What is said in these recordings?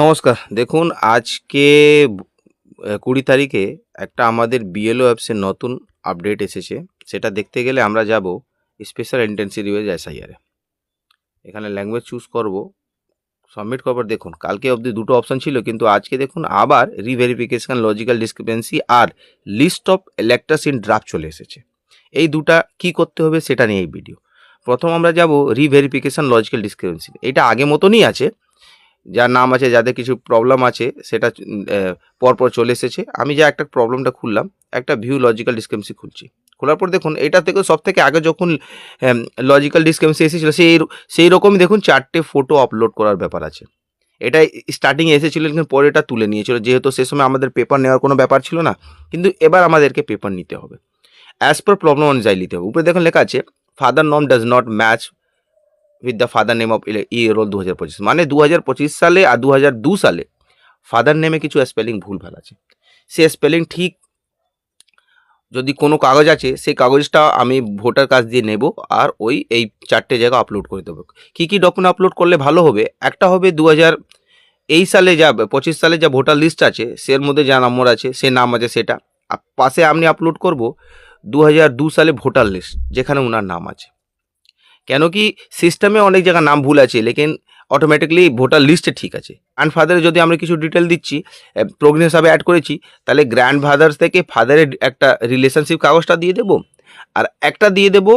নমস্কার। দেখুন, আজকে কুড়ি তারিখে একটা আমাদের বিএলও অ্যাপসের নতুন আপডেট এসেছে। সেটা দেখতে গেলে আমরা যাব স্পেশাল ইন্টেন্সিভ রিওয়েজ এসআইআরে এখানে ল্যাঙ্গুয়েজ চুজ করব। সাবমিট করবার দেখুন, কালকে অবধি দুটো অপশন ছিল, কিন্তু আজকে দেখুন, আবার reverification logical discrepancy R list of electors in draft চলে এসেছে। এই দুটা কি করতে হবে সেটা নিয়ে এই ভিডিও প্রথম আমরা যাব রিভেরিফিকেশন লজিক্যাল ডিসক্রিপেন্সি এটা আগে মতনই আছে যার নাম আছে, যাদের কিছু প্রবলেম আছে, সেটা পরপর চলে এসেছে। আমি যা একটা প্রবলেমটা খুললাম, একটা ভিউ লজিক্যাল ডিসক্রিপেন্সি খুলছি। খোলার পর দেখুন, এটা থেকে সব থেকে আগে যখন লজিক্যাল ডিসক্রিপেন্সি এসেছিল, সেই সেই রকমই দেখুন চারটে ফটো আপলোড করার ব্যাপার আছে। এটা স্টার্টিংয়ে এসেছিল, কিন্তু পরে এটা তুলে নিয়েছিল। যেহেতু সে সময় আমাদের পেপার নেওয়ার কোনো ব্যাপার ছিল না, কিন্তু এবার আমাদেরকে পেপার নিতে হবে। অ্যাজ পার প্রবলেম অনুযায়ী নিতে হবে। উপরে দেখুন লেখা আছে father name does not match with the father name of E roll দু হাজার পঁচিশ। মানে দু হাজার পঁচিশ সালে আর দু হাজার দু সালে ফাদার নেমে কিছু স্পেলিং ভুলভাল আছে। সে স্পেলিং ঠিক যদি কোনো কাগজ আছে, সেই কাগজটা আমি ভোটার কাছ দিয়ে নেব আর ওই, এই চারটে জায়গা আপলোড করে দেবো। কী কী ডকুমেন্ট আপলোড করলে ভালো হবে? একটা হবে দু হাজার এই সালে যা, পঁচিশ সালে যা ভোটার লিস্ট আছে, সের মধ্যে যা নম্বর আছে, সে নাম আছে, সেটা। পাশে আমি আপলোড করব দু হাজার দু সালে ভোটার লিস্ট যেখানে ওনার নাম আছে। কেন কি সিস্টেমে অনেক জায়গায় নাম ভুল আছে, লেকিন অটোমেটিকলি ভোটার লিস্টে ঠিক আছে। গ্র্যান্ড ফাদারে যদি আমরা কিছু ডিটেল দিচ্ছি প্রগ্রেস হিসাবে অ্যাড করেছি, তাহলে গ্র্যান্ড ফাদার্স থেকে ফাদারের একটা রিলেশনশিপ কাগজটা দিয়ে দেবো, আর একটা দিয়ে দেবো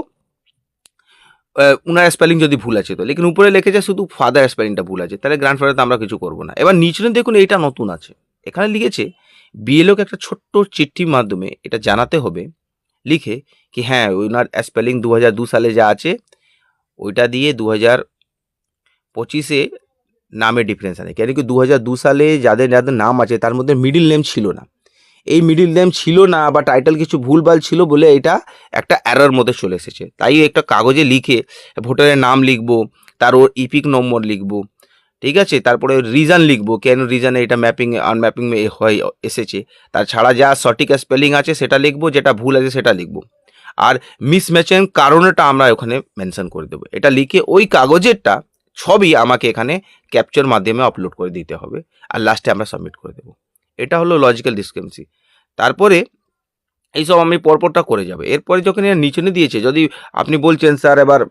উনার স্পেলিং যদি ভুল আছে তো। লেকিন উপরে লিখেছে শুধু ফাদার স্পেলিংটা ভুল আছে, তাহলে গ্র্যান্ড ফাদার তো আমরা কিছু করব না। এবার নিচে দেখুন এইটা নতুন আছে। এখানে লিখেছে বিএলওকে একটা ছোট্ট চিঠির মাধ্যমে এটা জানাতে হবে, লিখে কি হ্যাঁ ওনার স্পেলিং দু সালে যা আছে ওইটা দিয়ে দু হাজার পঁচিশে নামে ডিফারেন্স আনে। কেন কি দু হাজার দু সালে যাদের যাদের নাম আছে, তার মধ্যে মিডিল নেম ছিল না। এই মিডিল নেম ছিল না বা টাইটেল কিছু ভুলভাল ছিল বলে এটা একটা অ্যারার মধ্যে চলে এসেছে। তাই একটা কাগজে লিখে ভোটারের নাম লিখব, তার ওর ইপিক নম্বর লিখব, ঠিক আছে? তারপরে রিজন লিখব, কেন রিজনে এটা ম্যাপিং আনম্যাপিং হয়, এসেছে। তাছাড়া যা সঠিক স্পেলিং আছে, সেটা লিখব, যেটা ভুল আছে, সেটা লিখব। আর মিসম্যাচের কারণটা আমরা ওখানে মেনশন করে দেবো। এটা লিখে ওই কাগজেরটা সবই আমাকে এখানে ক্যাপচার মাধ্যমে আপলোড করে দিতে হবে আর লাস্টে আমরা সাবমিট করে দেবো। এটা হলো লজিক্যাল ডিসক্রিপেন্সি তারপরে এইসব আমি পরপরটা করে যাবে। এরপরে যখন এর নিচনে দিয়েছে, যদি আপনি বলছেন, স্যার, এবার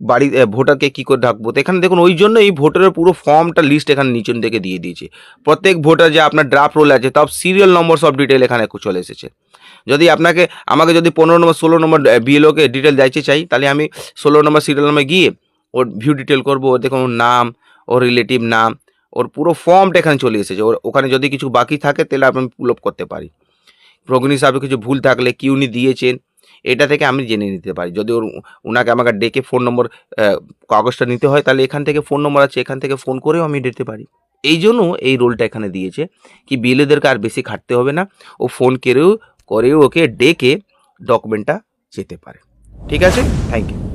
বাড়ি ভোটারকে কী করে ডাকবো তো এখানে দেখুন, ওই জন্য এই ভোটারের পুরো ফর্মটা লিস্ট এখানে নিচন থেকে দিয়ে দিয়েছে। প্রত্যেক ভোটার যে আপনার ড্রাফট রোল আছে সব সিরিয়াল নম্বর সব ডিটেল এখানে চলে এসেছে। যদি আপনাকে, আমাকে যদি পনেরো নম্বর, ষোলো নম্বর বিএলওকে ডিটেল যাইতে চাই, তাহলে আমি ষোলো নম্বর সিরিয়াল নম্বর গিয়ে ওর ভিউ ডিটেল করব, ওর দেখুন ওর নাম, ওর রিলেটিভ নাম, ওর পুরো ফর্মটা এখানে চলে এসেছে। ওর, ওখানে যদি কিছু বাকি থাকে, তাহলে আমি পুল আপ করতে পারি। প্রগ্রেস হিসাবে কিছু ভুল থাকলে কি উনি দিয়েছেন, এটা থেকে আমি জেনে নিতে পারি। যদি ওর ওনাকে আমাকে ডেকে ফোন নম্বর কাগজটা নিতে হয়, তাহলে এখান থেকে ফোন নম্বর আছে, এখান থেকে ফোন করেও আমি দিতে পারি। এই জন্য এই রোলটা এখানে দিয়েছে, কি বিলেদেরকে আর বেশি খাটতে হবে না। ও ফোন করেও করেও ওকে ডেকে ডকুমেন্টটা যেতে পারে ঠিক আছে থ্যাংক ইউ